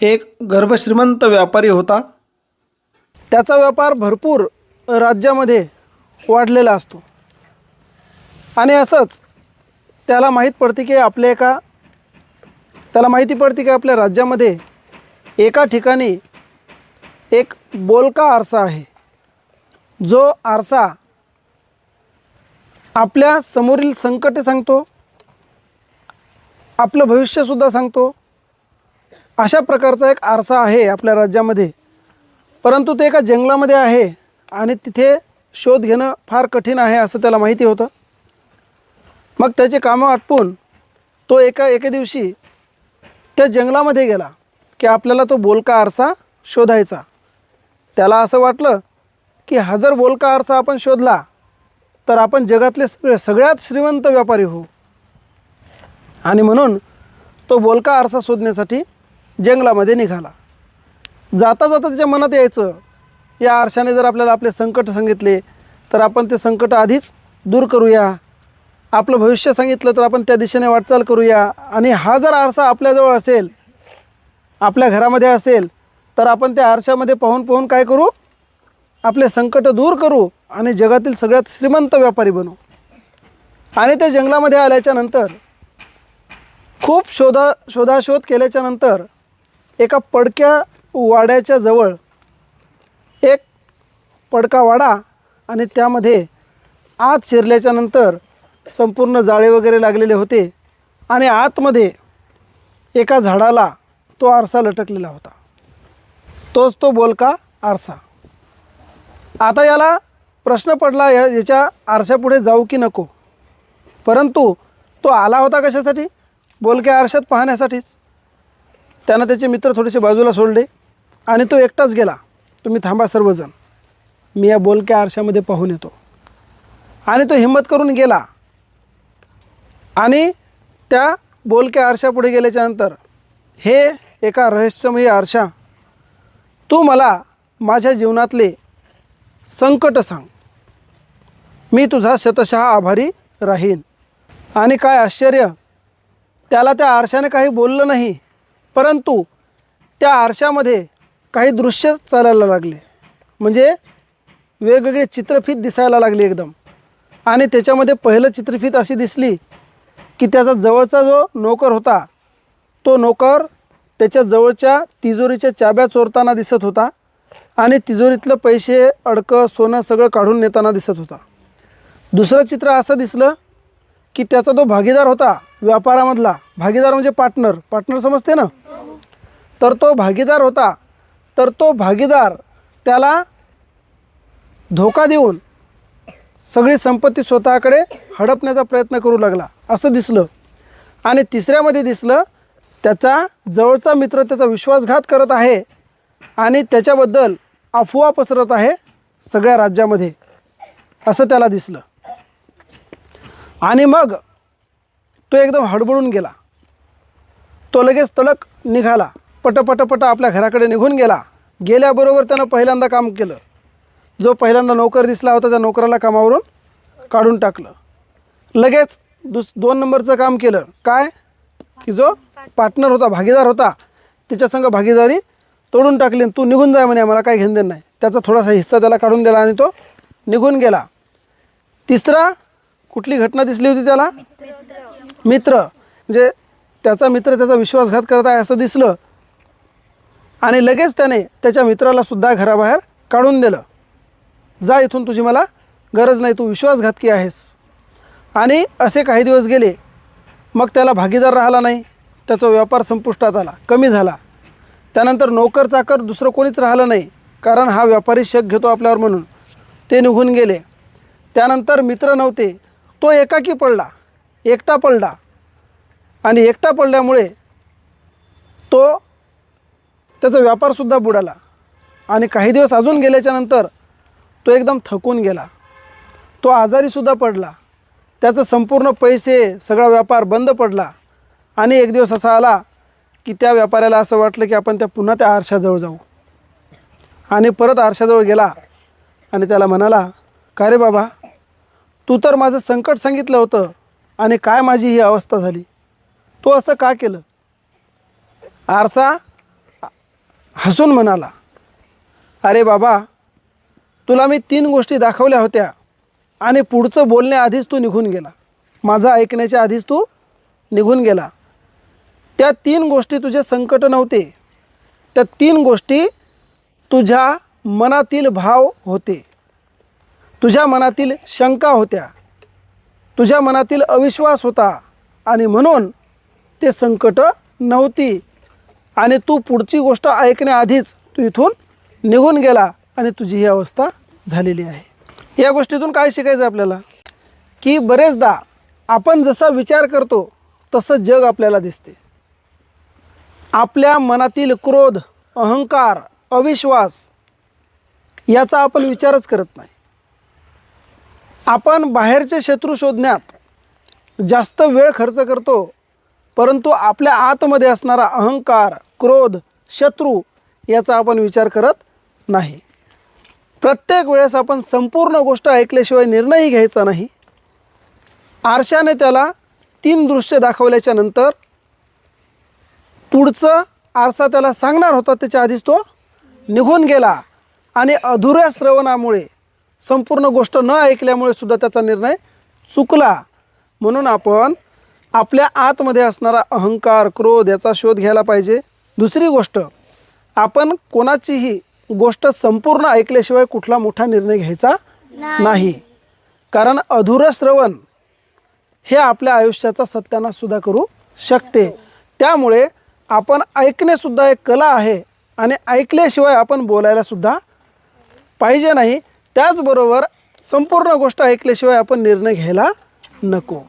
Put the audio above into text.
एक गर्भश्रीमंत व्यापारी होता. त्याचा व्यापार भरपूर राज्यामध्ये वाढलेला असतो. आणि असंच त्याला माहीत पडते की आपल्या एका त्याला माहिती पडते की आपल्या राज्यामध्ये एका ठिकाणी एक बोलका आरसा आहे. जो आरसा आपल्या समोरील संकटे सांगतो आपलं भविष्यसुद्धा सांगतो अशा प्रकारचा एक आरसा आहे आपल्या राज्यामध्ये. परंतु ते एका जंगलामध्ये आहे आणि तिथे शोध घेणं फार कठीण आहे असं त्याला माहिती होतं. मग त्याचे कामं आटपून तो एका एके दिवशी त्या जंगलामध्ये गेला की आपल्याला तो बोलका आरसा शोधायचा. त्याला असं वाटलं की हजर बोलका आरसा आपण शोधला तर आपण जगातले सगळे सगळ्यात श्रीमंत व्यापारी होऊ. आणि म्हणून तो बोलका आरसा शोधण्यासाठी जंगलामध्ये निघाला. जाता जाता त्याच्या मनात यायचं या आरशाने जर आपल्याला आपले संकट सांगितले तर आपण ते संकट आधीच दूर करूया. आपलं भविष्य सांगितलं तर आपण त्या दिशेने वाटचाल करूया. आणि हा जर आरसा आपल्याजवळ असेल आपल्या घरामध्ये असेल तर आपण त्या आरशामध्ये पाहून पाहून काय करू? आपले संकट दूर करू आणि जगातील सगळ्यात श्रीमंत व्यापारी बनू. आणि ते जंगलामध्ये आल्याच्यानंतर खूप शोधा शोधाशोध केल्याच्यानंतर एका पडक्या वाड्याच्या जवळ एक पडका वाडा आणि त्यामध्ये आत शिरल्याच्या नंतर संपूर्ण जाळे वगैरे लागलेले होते आणि आतमध्ये एका झाडाला तो आरसा लटकलेला होता. तोच तो बोलका आरसा. आता याला प्रश्न पडला या याच्या आरशापुढे जाऊ की नको. परंतु तो आला होता कशासाठी? बोलक्या आरशात पाहण्यासाठीच. त्यानं त्याचे मित्र थोडेसे बाजूला सोडले आणि तो एकटाच गेला. तुम्ही थांबा सर्वजण. मी या बोलक्या आरशामध्ये पाहून येतो. आणि तो हिंमत करून गेला. आणि त्या बोलक्या आरशापुढे गेल्याच्यानंतर हे एका रहस्यमयी आरशा तू मला माझ्या जीवनातले संकट सांग. मी तुझा शतशः आभारी राहीन. आणि काय आश्चर्य त्याला त्या आरशाने काही बोललं नाही. परंतु त्या आरशामध्ये काही दृश्य चालायला लागले. म्हणजे वेगवेगळे चित्रफीत दिसायला लागली एकदम. आणि त्याच्यामध्ये पहिलं चित्रफीत अशी दिसली की त्याचा जवळचा जो नोकर होता तो नोकर त्याच्या जवळच्या तिजोरीच्या चाब्या चोरताना दिसत होता आणि तिजोरीतलं पैसे अडकं सोनं सगळं काढून नेताना दिसत होता. दुसरं चित्र असं दिसलं की त्याचा जो भागीदार होता व्यापारामधला. भागीदार म्हणजे पार्टनर पार्टनर समजते ना? तर तो भागीदार होता. तर तो भागीदार त्याला धोका देऊन सगळी संपत्ती स्वतःकडे हडपण्याचा प्रयत्न करू लागला. असं दिसलं. आणि तिसऱ्यामध्ये दिसलं त्याचा जवळचा मित्र त्याचा विश्वासघात करत आहे आणि त्याच्याबद्दल अफवा पसरत आहे सगळ्या राज्यामध्ये. असं त्याला दिसलं. आणि मग तो एकदम हडबडून गेला. तो लगेच तडक निघाला. पट आपल्या घराकडे निघून गेला. गेल्याबरोबर त्यानं पहिल्यांदा काम केलं. जो पहिल्यांदा नोकर दिसला होता त्या नोकराला कामावरून काढून टाकलं. लगेच दुस दोन नंबरचं काम केलं. काय? की जो पार्टनर होता भागीदार होता तिच्यासंग भागीदारी तोडून टाकली आणि तू निघून जाय म्हणे मला काही घेणं देणं नाही. त्याचा थोडासा हिस्सा त्याला काढून दिला आणि तो निघून गेला. तिसरा कुठली घटना दिसली होती त्याला? मित्र. म्हणजे त्याचा मित्र त्याचा विश्वासघात करत आहे असं दिसलं. आणि लगेच त्याने त्याच्या मित्राला सुद्धा घराबाहेर काढून दिलं. जा इथून तुझी मला गरज नाही तू विश्वासघातकी आहेस. आणि असे काही दिवस गेले. मग त्याला भागीदार राहिला नाही. त्याचा व्यापार संपुष्टात आला कमी झाला. त्यानंतर नोकर चाकर दुसरं कोणीच राहिलं नाही कारण हा व्यापारी शक घेतो आपल्यावर म्हणून. ते निघून गेले. त्यानंतर मित्र नव्हते. तो एकाकी पडला एकटा पडला आणि एकटा पडल्यामुळे तो त्याचा व्यापारसुद्धा बुडाला आणि काही दिवस अजून गेल्याच्यानंतर तो एकदम थकून गेला. तो आजारीसुद्धा पडला. त्याचं संपूर्ण पैसे सगळा व्यापार बंद पडला आणि एक दिवस असा आला की त्या व्यापाऱ्याला असं वाटलं की आपण त्या पुन्हा त्या आरशाजवळ जाऊ. आणि परत आरशाजवळ गेला आणि त्याला म्हणाला का रे बाबा तू तर माझं संकट सांगितलं होतं आणि काय माझी ही अवस्था झाली? तू असं का केलं? आरसा हसून म्हणाला अरे बाबा तुला मी तीन गोष्टी दाखवल्या होत्या आणि पुढचं बोलण्याआधीच तू निघून गेला. माझं ऐकण्याच्या आधीच तू निघून गेला. त्या तीन गोष्टी तुझे संकट नव्हते. त्या तीन गोष्टी तुझ्या मनातील भाव होते. तुझ्या मनातील शंका होत्या. तुझ्या मनातील अविश्वास होता आणि म्हणून ते संकट नव्हती. आणि तू पुढची गोष्ट ऐकण्याआधीच तू इथून निघून गेला आणि तुझी ही अवस्था झालेली आहे. या गोष्टीतून काय शिकायचं आपल्याला? की बरेचदा आपण जसा विचार करतो तसं जग आपल्याला दिसते. आपल्या मनातील क्रोध अहंकार अविश्वास याचा आपण विचारच करत नाही. आपण बाहेरचे शत्रू शोधण्यात जास्त वेळ खर्च करतो परंतु आपल्या आतमध्ये असणारा अहंकार क्रोध शत्रू याचा आपण विचार करत नाही. प्रत्येक वेळेस आपण संपूर्ण गोष्ट ऐकल्याशिवाय निर्णयही घ्यायचा नाही. आरशाने त्याला तीन दृश्य दाखवल्याच्या नंतर पुढचं आरसा त्याला सांगणार होता त्याच्या आधीच तो निघून गेला आणि अधुऱ्या श्रवणामुळे संपूर्ण गोष्ट न ऐकल्यामुळे सुद्धा त्याचा निर्णय चुकला. म्हणून आपण आपल्या आतमध्ये असणारा अहंकार क्रोध याचा शोध घ्यायला पाहिजे. दुसरी गोष्ट आपण कोणाचीही गोष्ट संपूर्ण ऐकल्याशिवाय कुठला मोठा निर्णय घ्यायचा नाही. कारण अधुरं श्रवण हे आपल्या आयुष्याचा सत्यानाश सुद्धा करू शकते. त्यामुळे आपण ऐकणेसुद्धा एक कला आहे आणि ऐकल्याशिवाय आपण बोलायला सुद्धा पाहिजे नाही. त्याचबरोबर संपूर्ण गोष्ट ऐकल्याशिवाय आपण निर्णय घ्यायला नको.